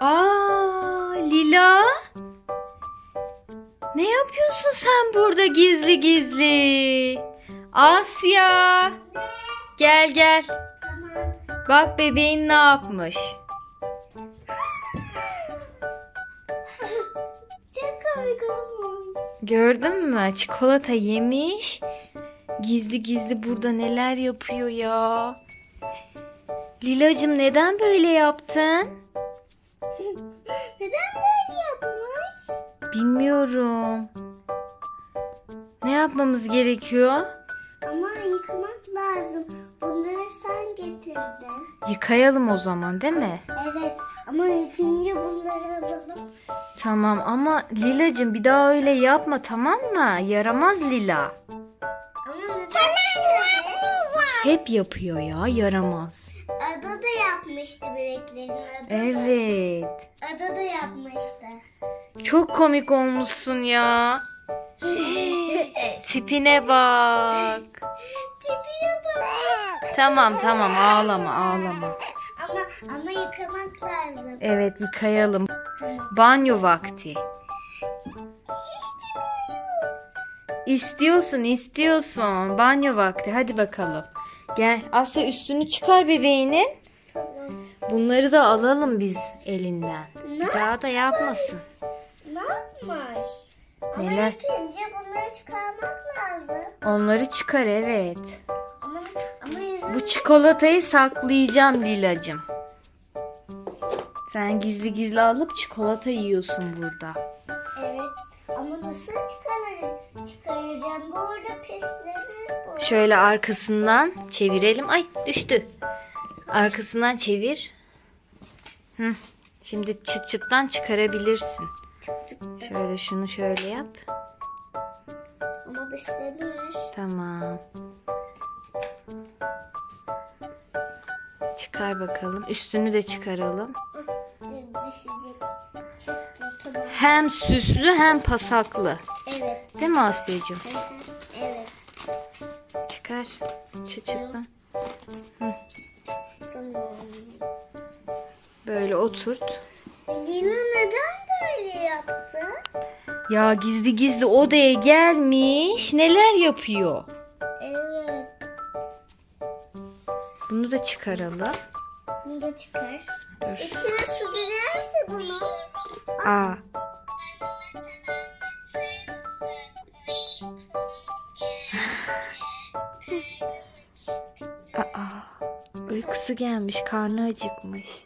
Aa, Lila. Ne yapıyorsun sen burada gizli gizli? Asya. Gel gel. Bak bebeğin ne yapmış. Gördün mü? Çikolata yemiş. Gizli gizli burada neler yapıyor ya. Lilacım neden böyle yaptın? Bilmiyorum. Ne yapmamız gerekiyor? Ama yıkamak lazım. Bunları sen getirdin. Yıkayalım o zaman değil mi? Evet ama yıkayınca bunları alalım. Tamam ama Lilacım bir daha öyle yapma tamam mı? Yaramaz Lila. Ama neden? Hep yapıyor ya yaramaz. Ada da yapmıştı bebeklerin. Evet. Ada da yapmıştı. Çok komik olmuşsun ya. Tipine bak. Tipine bak. Tamam tamam ağlama ağlama. Ama ama yıkamak lazım. Evet yıkayalım. Banyo vakti. İstiyorsun istiyorsun. Banyo vakti hadi bakalım. Gel Asya üstünü çıkar bebeğinin. Bunları da alalım biz elinden. Ne? Daha da yapmasın. Ama Neler? yıkayınca bunları çıkarmak lazım. Onları çıkar evet. Ama, ama yüzüm... Bu çikolatayı saklayacağım Lilacım. Sen gizli gizli alıp çikolata yiyorsun burada. Evet. Ama nasıl çıkarırız? Çıkaracağım. Bu arada pisleri bu. Şöyle arkasından çevirelim. Ay düştü. Arkasından çevir. Hı. Şimdi çıt çıttan çıkarabilirsin. Şöyle şunu şöyle yap. Ama pislenir. Tamam. Çıkar bakalım. Üstünü de çıkaralım. Tamam. Hem süslü hem pasaklı. Evet. Değil mi Asya'cığım? evet. Çıkar. Tamam. Böyle oturt. Lina? Ya gizli gizli odaya gelmiş. Neler yapıyor? Evet. Bunu da çıkaralım. Bunu da çıkar. Dur. İçine su girerse bunu. Aa. Aa. Uykusu gelmiş, karnı acıkmış.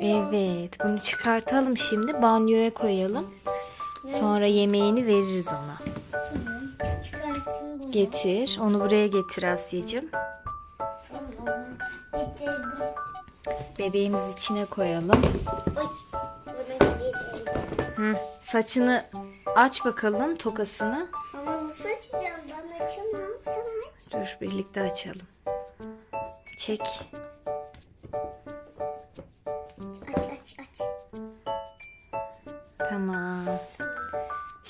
Evet, bunu çıkartalım şimdi, banyoya koyalım. Sonra yemeğini veririz ona. Tamam. Çıkartayım bunu. Getir, onu buraya getir Asya'cığım. Tamam. Getirdim. Bebeğimiz içine koyalım. Oy. Hı. Saçını aç bakalım, tokasını. Ama nasıl açacağım? Ben açamam. Sen aç. Dur birlikte açalım. Çek.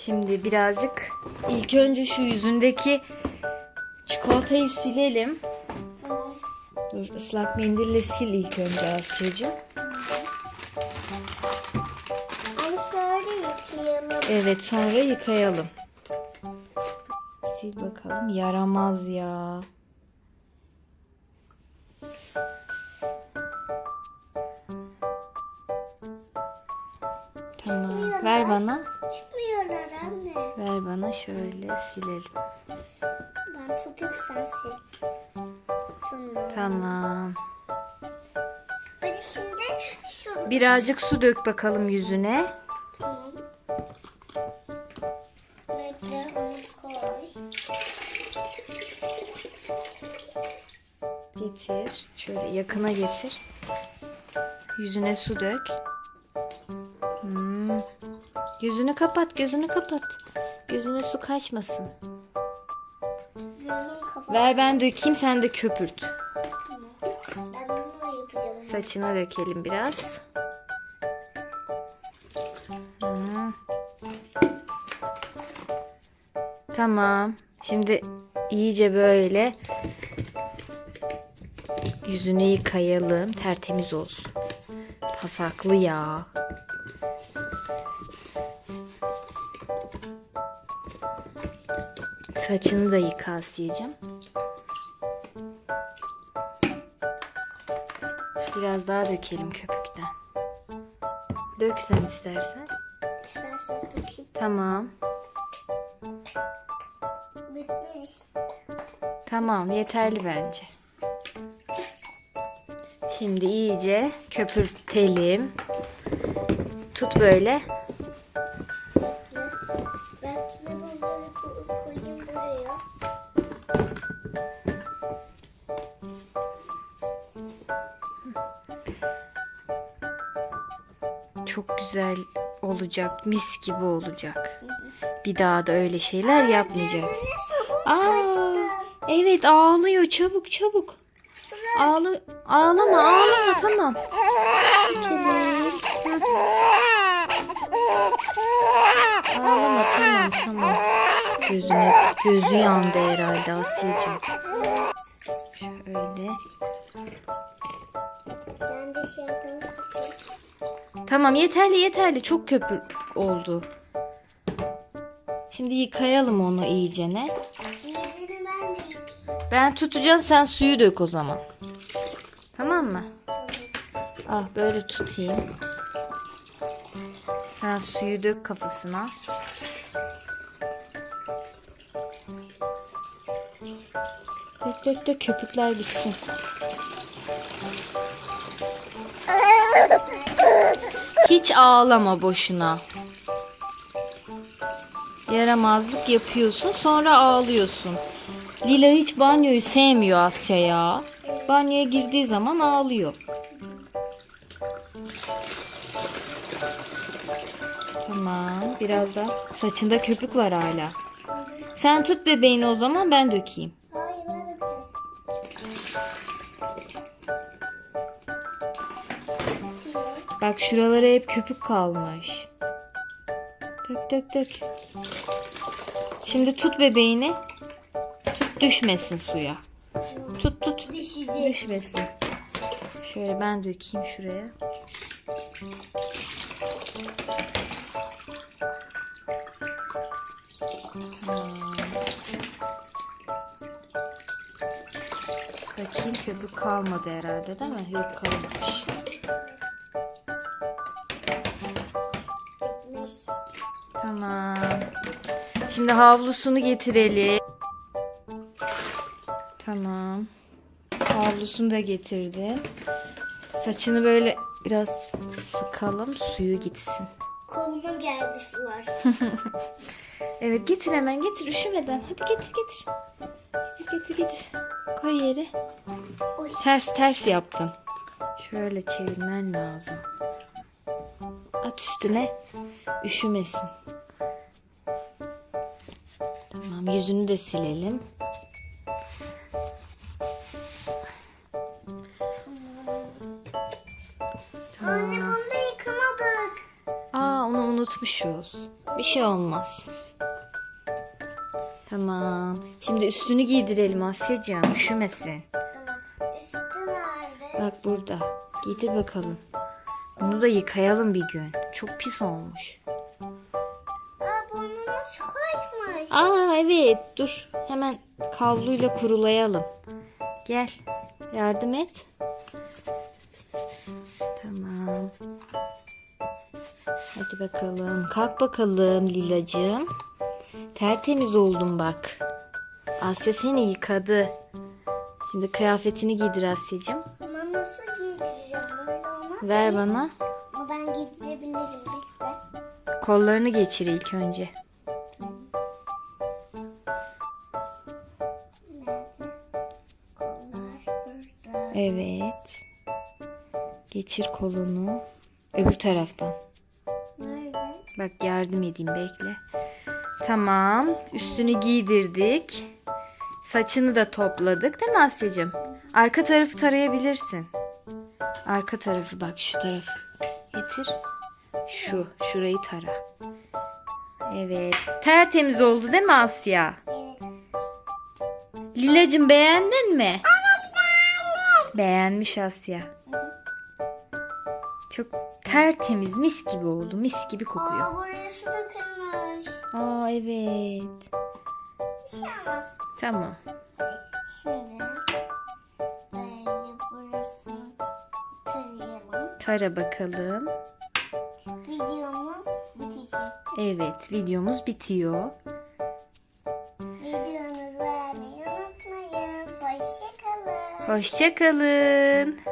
Şimdi birazcık ilk önce şu yüzündeki çikolatayı silelim. Tamam. Dur ıslak mendille sil ilk önce Asya'cığım. Yıkayalım. Evet sonra yıkayalım. Sil bakalım yaramaz ya. Ver bana. Çıkmıyorlar anne. Ver bana şöyle silelim. Ben tutayım sen sil. Tamam. Tamam. Hadi şimdi şu... Birazcık su dök bakalım yüzüne. Tamam. Getir. Şöyle yakına getir. Yüzüne su dök. Yüzünü kapat, gözünü kapat. Gözüne su kaçmasın. Ver ben dökeyim sen de köpürt. Saçına dökelim biraz. Tamam. Şimdi iyice böyle Yüzünü yıkayalım. Tertemiz olsun. Pasaklı ya. Saçını da yıka Asiyeciğim. Biraz daha dökelim köpükten. Dök sen istersen. İstersen bakayım. Tamam. Bitmiş. Tamam yeterli bence. Şimdi iyice köpürtelim. Tut böyle. Çok güzel olacak. Mis gibi olacak. Bir daha da öyle şeyler yapmayacak. Aa, evet ağlıyor. Çabuk çabuk. Ağla, ağlama ağlama tamam. Ağlama tamam tamam. Gözüne, gözü yandı herhalde Asya'cığım. Şöyle. Tamam yeterli yeterli. Çok köpür oldu. Şimdi yıkayalım onu iyicene. İyicini ben de yıkayayım. Ben tutacağım sen suyu dök o zaman. Tamam mı? Ah böyle tutayım. Sen suyu dök kafasına. Dök dök dök köpükler gitsin. Hiç ağlama boşuna. Yaramazlık yapıyorsun sonra ağlıyorsun. Lila hiç banyoyu sevmiyor Asya ya. Banyoya girdiği zaman ağlıyor. Tamam biraz da saçında köpük var hala. Sen tut bebeğini o zaman ben dökeyim. Hayır ben dökeceğim. Bak şuralara hep köpük kalmış. Dök dök dök. Şimdi tut bebeğini. Tut düşmesin suya. Tut tut. Düşmesin. Şöyle ben dökeyim şuraya. Tamam. Bakayım köpük kalmadı herhalde değil mi? Yok kalmamış. Tamam. Şimdi havlusunu getirelim. Tamam. Havlusunu da getirdim. Saçını böyle biraz sıkalım suyu gitsin. Koluma geldi sular. Evet getir hemen getir üşümeden. Hadi getir getir. Getir getir getir. Koy yere. Oy. Ters ters yaptın. Şöyle çevirmen lazım. At üstüne. Üşümesin. Tamam yüzünü de silelim. Anne bunu da yıkamadık. Aa onu unutmuşuz. Bir şey olmaz. Tamam. Şimdi üstünü giydirelim Asya'cığım. Üşümesin. Üstü nerede? Bak burada. Giydir bakalım. Bunu da yıkayalım bir gün. Çok pis olmuş. Kaçmış. Aa evet dur. Hemen kavluyla kurulayalım. Gel. Yardım et. Tamam. Hadi bakalım. Kalk bakalım Lilacığım. Tertemiz oldun bak. Asya seni yıkadı. Şimdi kıyafetini giydir Asya'cığım. Ama nasıl giydireceğim? Böyle olmaz. Ver bana. Ama ben giydirebilirim. Bekle. Kollarını geçir ilk önce. Geçir kolunu. Öbür taraftan. Nerede? Bak yardım edeyim bekle. Tamam. Üstünü giydirdik. Saçını da topladık değil mi Asya'cığım? Arka tarafı tarayabilirsin. Arka tarafı bak şu tarafı. Getir. Şu. Şurayı tara. Evet. Tertemiz oldu değil mi Asya? Evet. Lilacığım beğendin mi? Evet beğendim. Beğenmiş Asya. Çok tertemiz mis gibi oldu. Mis gibi kokuyor. Aa buraya su dökülmüş. Aa evet. Bir şey olmaz. Tamam. Şimdi böyle burasını tarayalım. Tara bakalım. Videomuz bitecek. Evet videomuz bitiyor. Videomuzu beğenmeyi unutmayın. Hoşçakalın. Hoşçakalın.